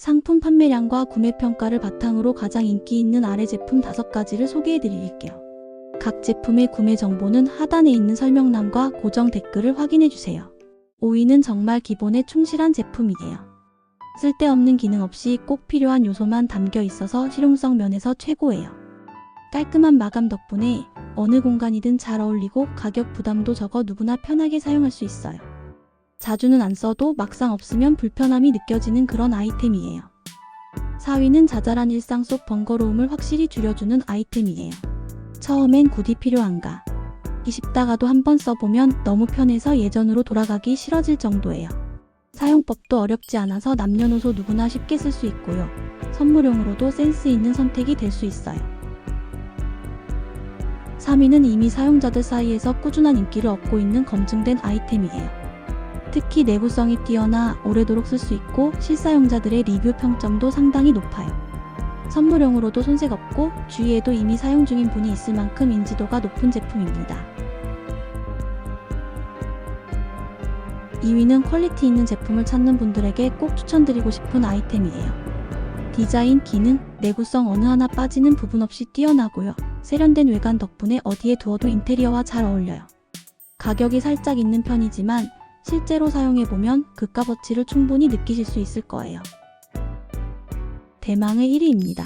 상품 판매량과 구매 평가를 바탕으로 가장 인기 있는 아래 제품 5가지를 소개해 드릴게요. 각 제품의 구매 정보는 하단에 있는 설명란과 고정 댓글을 확인해 주세요. 5위는 정말 기본에 충실한 제품이에요. 쓸데없는 기능 없이 꼭 필요한 요소만 담겨 있어서 실용성 면에서 최고예요. 깔끔한 마감 덕분에 어느 공간이든 잘 어울리고 가격 부담도 적어 누구나 편하게 사용할 수 있어요. 자주는 안 써도 막상 없으면 불편함이 느껴지는 그런 아이템이에요. 4위는 자잘한 일상 속 번거로움을 확실히 줄여주는 아이템이에요. 처음엔 굳이 필요한가? 이 싶다가도 한번 써보면 너무 편해서 예전으로 돌아가기 싫어질 정도예요. 사용법도 어렵지 않아서 남녀노소 누구나 쉽게 쓸 수 있고요. 선물용으로도 센스 있는 선택이 될 수 있어요. 3위는 이미 사용자들 사이에서 꾸준한 인기를 얻고 있는 검증된 아이템이에요. 특히 내구성이 뛰어나 오래도록 쓸 수 있고 실사용자들의 리뷰 평점도 상당히 높아요. 선물용으로도 손색 없고 주위에도 이미 사용 중인 분이 있을 만큼 인지도가 높은 제품입니다. 2위는 퀄리티 있는 제품을 찾는 분들에게 꼭 추천드리고 싶은 아이템이에요. 디자인, 기능, 내구성 어느 하나 빠지는 부분 없이 뛰어나고요. 세련된 외관 덕분에 어디에 두어도 인테리어와 잘 어울려요. 가격이 살짝 있는 편이지만 실제로 사용해보면 그 값어치를 충분히 느끼실 수 있을 거예요. 대망의 1위입니다.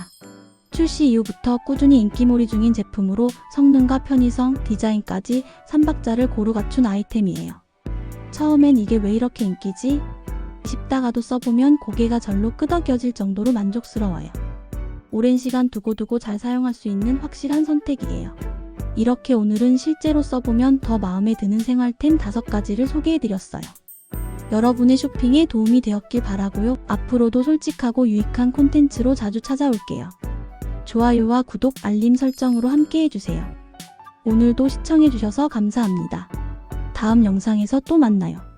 출시 이후부터 꾸준히 인기몰이 중인 제품으로 성능과 편의성, 디자인까지 3박자를 고루 갖춘 아이템이에요. 처음엔 이게 왜 이렇게 인기지? 싶다가도 써보면 고개가 절로 끄덕여질 정도로 만족스러워요. 오랜 시간 두고두고 잘 사용할 수 있는 확실한 선택이에요. 이렇게 오늘은 실제로 써보면 더 마음에 드는 생활템 5가지를 소개해드렸어요. 여러분의 쇼핑에 도움이 되었길 바라고요. 앞으로도 솔직하고 유익한 콘텐츠로 자주 찾아올게요. 좋아요와 구독, 알림 설정으로 함께 해주세요. 오늘도 시청해주셔서 감사합니다. 다음 영상에서 또 만나요.